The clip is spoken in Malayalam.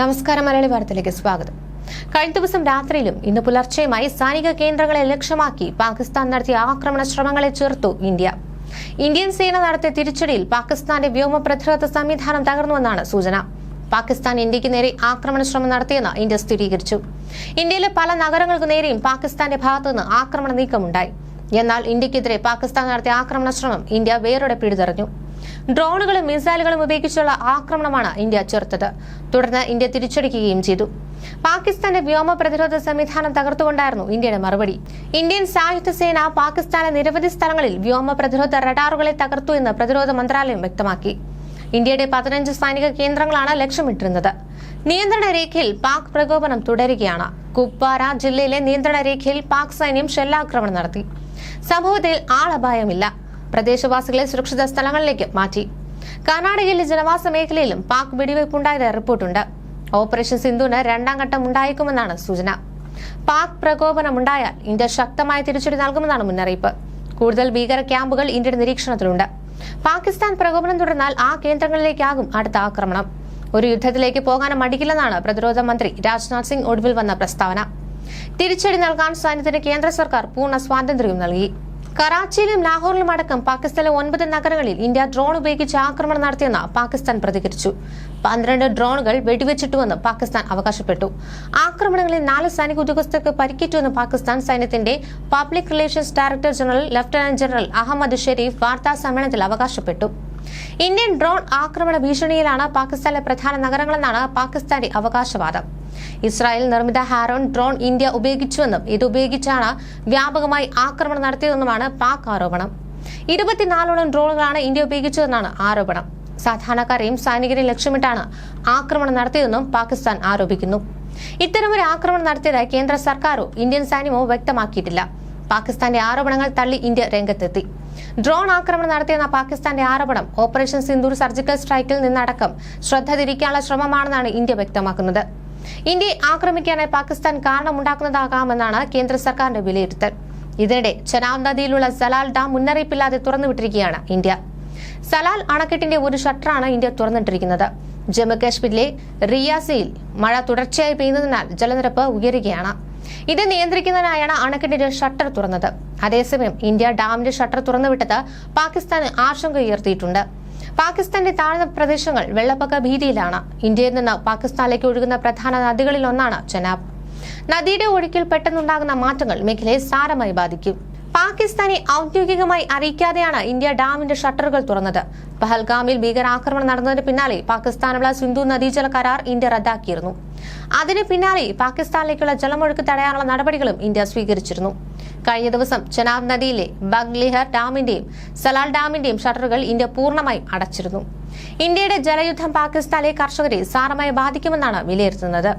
നമസ്കാരം മലയാളി വാർത്തയിലേക്ക് സ്വാഗതം. കഴിഞ്ഞ ദിവസം രാത്രിയിലും ഇന്ന് പുലർച്ചെയുമായി സൈനിക കേന്ദ്രങ്ങളെ ലക്ഷ്യമാക്കി പാകിസ്ഥാൻ നടത്തിയ ആക്രമണ ശ്രമങ്ങളെ ചെറുത്തു ഇന്ത്യ. ഇന്ത്യൻ സേന നടത്തിയ തിരിച്ചടിയിൽ പാകിസ്ഥാന്റെ വ്യോമ പ്രതിരോധ സംവിധാനം തകർന്നുവെന്നാണ് സൂചന. പാകിസ്ഥാൻ ഇന്ത്യയ്ക്ക് നേരെ ആക്രമണ ശ്രമം നടത്തിയെന്ന് ഇന്ത്യ സ്ഥിരീകരിച്ചു. ഇന്ത്യയിലെ പല നഗരങ്ങൾക്ക് നേരെയും പാകിസ്ഥാന്റെ ഭാഗത്തുനിന്ന് ആക്രമണ നീക്കമുണ്ടായി. എന്നാൽ ഇന്ത്യക്കെതിരെ പാകിസ്ഥാൻ നടത്തിയ ആക്രമണ ശ്രമം ഇന്ത്യ വേരോടെ പിടിതെറിഞ്ഞു. ഡ്രോണുകളും മിസൈലുകളും ഉപയോഗിച്ചുള്ള ആക്രമണമാണ് ഇന്ത്യ ചെറുത്തത്. തുടർന്ന് ഇന്ത്യ തിരിച്ചടിക്കുകയും ചെയ്തു. പാകിസ്ഥാന്റെ വ്യോമ പ്രതിരോധ സംവിധാനം തകർത്തുകൊണ്ടായിരുന്നു ഇന്ത്യയുടെ മറുപടി. ഇന്ത്യൻ സായുധ സേന പാകിസ്ഥാനെ നിരവധി സ്ഥലങ്ങളിൽ വ്യോമ പ്രതിരോധ റഡാറുകളെ തകർത്തു എന്ന് പ്രതിരോധ മന്ത്രാലയം വ്യക്തമാക്കി. ഇന്ത്യയുടെ പതിനഞ്ച് സൈനിക കേന്ദ്രങ്ങളാണ് ലക്ഷ്യമിട്ടിരുന്നത്. നിയന്ത്രണ രേഖയിൽ പാക് പ്രകോപനം തുടരുകയാണ്. കുപ്വാര ജില്ലയിലെ നിയന്ത്രണ രേഖയിൽ പാക് സൈന്യം ഷെല്ലാക്രമണം നടത്തി. സംഭവത്തിൽ ആളപായമില്ല. പ്രദേശവാസികളെ സുരക്ഷിത സ്ഥലങ്ങളിലേക്ക് മാറ്റി. കർണാടകയിലെ ജനവാസ മേഖലയിലും പാക് വെടിവയ്പുണ്ടായതായി റിപ്പോർട്ടുണ്ട്. ഓപ്പറേഷൻ സിന്ധുവിന് രണ്ടാം ഘട്ടം ഉണ്ടായേക്കുമെന്നാണ് സൂചന. പാക് പ്രകോപനമുണ്ടായാൽ ഇന്ത്യ ശക്തമായ തിരിച്ചടി നൽകുമെന്നാണ് മുന്നറിയിപ്പ്. കൂടുതൽ ഭീകര ക്യാമ്പുകൾ ഇന്ത്യയുടെ നിരീക്ഷണത്തിലുണ്ട്. പാകിസ്ഥാൻ പ്രകോപനം തുടർന്നാൽ ആ കേന്ദ്രങ്ങളിലേക്കാകും അടുത്ത ആക്രമണം. ഒരു യുദ്ധത്തിലേക്ക് പോകാൻ മടിക്കില്ലെന്നാണ് പ്രതിരോധ മന്ത്രി രാജ്നാഥ് സിംഗ് ഒടുവിൽ വന്ന പ്രസ്താവന. തിരിച്ചടി നൽകാൻ സൈന്യത്തിന് കേന്ദ്ര സർക്കാർ പൂർണ സ്വാതന്ത്ര്യം നൽകി. കറാച്ചിയിലും ലാഹോറിലും അടക്കം പാകിസ്ഥാനിലെ ഒൻപത് നഗരങ്ങളിൽ ഇന്ത്യ ഡ്രോൺ ഉപയോഗിച്ച് ആക്രമണം നടത്തിയെന്ന് പാകിസ്ഥാൻ പ്രതികരിച്ചു. പന്ത്രണ്ട് ഡ്രോണുകൾ വെടിവെച്ചിട്ടുവെന്ന് പാകിസ്ഥാൻ അവകാശപ്പെട്ടു. ആക്രമണങ്ങളിൽ നാല് സൈനിക ഉദ്യോഗസ്ഥർക്ക് പരിക്കേറ്റുവെന്ന് പാകിസ്ഥാൻ സൈന്യത്തിന്റെ public relations director general lieutenant general Ahmed Sharif വാർത്താ സമ്മേളനത്തിൽ അവകാശപ്പെട്ടു. ഇന്ത്യൻ ഡ്രോൺ ആക്രമണ ഭീഷണിയിലാണ് പാകിസ്ഥാനിലെ പ്രധാന നഗരങ്ങളെന്നാണ് പാകിസ്ഥാന്റെ അവകാശവാദം. ഇസ്രായേൽ നിർമ്മിത ഹാരോൺ ഡ്രോൺ ഇന്ത്യ ഉപയോഗിച്ചുവെന്നും ഇത് ഉപയോഗിച്ചാണ് വ്യാപകമായി ആക്രമണം നടത്തിയതെന്നുമാണ് പാക് ആരോപണം. ഇരുപത്തിനാലോളം ഡ്രോണുകളാണ് ഇന്ത്യ ഉപയോഗിച്ചതെന്നാണ് ആരോപണം. സാധാരണക്കാരെയും സൈനികരെയും ലക്ഷ്യമിട്ടാണ് ആക്രമണം നടത്തിയതെന്നും പാകിസ്ഥാൻ ആരോപിക്കുന്നു. ഇത്തരമൊരു ആക്രമണം നടത്തിയതായി കേന്ദ്ര സർക്കാരോ ഇന്ത്യൻ സൈന്യമോ വ്യക്തമാക്കിയിട്ടില്ല. പാകിസ്ഥാന്റെ ആരോപണങ്ങൾ തള്ളി ഇന്ത്യ രംഗത്തെത്തി. ഡ്രോൺ ആക്രമണം നടത്തിയെന്ന പാകിസ്ഥാന്റെ ആരോപണം ഓപ്പറേഷൻ സിന്ധു സർജിക്കൽ സ്ട്രൈക്കിൽ നിന്നടക്കം ശ്രദ്ധ തിരിക്കാനുള്ള ശ്രമമാണെന്നാണ് ഇന്ത്യ വ്യക്തമാക്കുന്നത്. ഇന്ത്യയെ ആക്രമിക്കാനായി പാകിസ്ഥാൻ കാരണമുണ്ടാക്കുന്നതാകാമെന്നാണ് കേന്ദ്ര സർക്കാരിന്റെ വിലയിരുത്തൽ. ഇതിനിടെ ചനാവ് നദിയിലുള്ള സലാൽ ഡാം മുന്നറിയിപ്പില്ലാതെ തുറന്നുവിട്ടിരിക്കുകയാണ് ഇന്ത്യ. സലാൽ അണക്കെട്ടിന്റെ ഒരു ഷട്ടറാണ് ഇന്ത്യ തുറന്നിട്ടിരിക്കുന്നത്. ജമ്മുകാശ്മീരിലെ റിയാസിയിൽ മഴ തുടർച്ചയായി പെയ്യുന്നതിനാൽ ജലനിരപ്പ് ഉയരുകയാണ്. ഇത് നിയന്ത്രിക്കുന്നതിനായാണ് അണക്കെട്ടിന്റെ ഷട്ടർ തുറന്നത്. അതേസമയം ഇന്ത്യ ഡാമിന്റെ ഷട്ടർ തുറന്നുവിട്ടത് പാകിസ്ഥാന് ആശങ്ക ഉയർത്തിയിട്ടുണ്ട്. പാകിസ്ഥാന്റെ താഴ്ന്ന പ്രദേശങ്ങൾ വെള്ളപ്പൊക്ക ഭീതിയിലാണ്. ഇന്ത്യയിൽ നിന്ന് പാകിസ്ഥാനിലേക്ക് ഒഴുകുന്ന പ്രധാന നദികളിൽ ഒന്നാണ് ചെനാബ്. നദിയുടെ ഒഴുക്കിൽ പെട്ടെന്നുണ്ടാകുന്ന മാറ്റങ്ങൾ മേഖലയെ സാരമായി ബാധിക്കും. പാകിസ്ഥാനെ ഔദ്യോഗികമായി അറിയിക്കാതെയാണ് ഇന്ത്യ ഡാമിന്റെ ഷട്ടറുകൾ തുറന്നത്. പഹൽഗാമിൽ ഭീകരാക്രമണം നടന്നതിന് പിന്നാലെ പാകിസ്ഥാനുള്ള സിന്ധു നദീജല കരാർ ഇന്ത്യ റദ്ദാക്കിയിരുന്നു. അതിന് പിന്നാലെ പാകിസ്ഥാനിലേക്കുള്ള ജലമൊഴുക്ക് തടയാനുള്ള നടപടികളും ഇന്ത്യ സ്വീകരിച്ചിരുന്നു. കഴിഞ്ഞ ദിവസം ചെനാബ് നദിയിലെ ബഗ്ലിഹർ ഡാമിന്റെയും സലാൽ ഡാമിന്റെയും ഷട്ടറുകൾ ഇന്ത്യ പൂർണമായും അടച്ചിരുന്നു. ഇന്ത്യയുടെ ജലയുദ്ധം പാകിസ്ഥാനിലെ കർഷകരെ സാരമായി ബാധിക്കുമെന്നാണ് വിലയിരുത്തുന്നത്.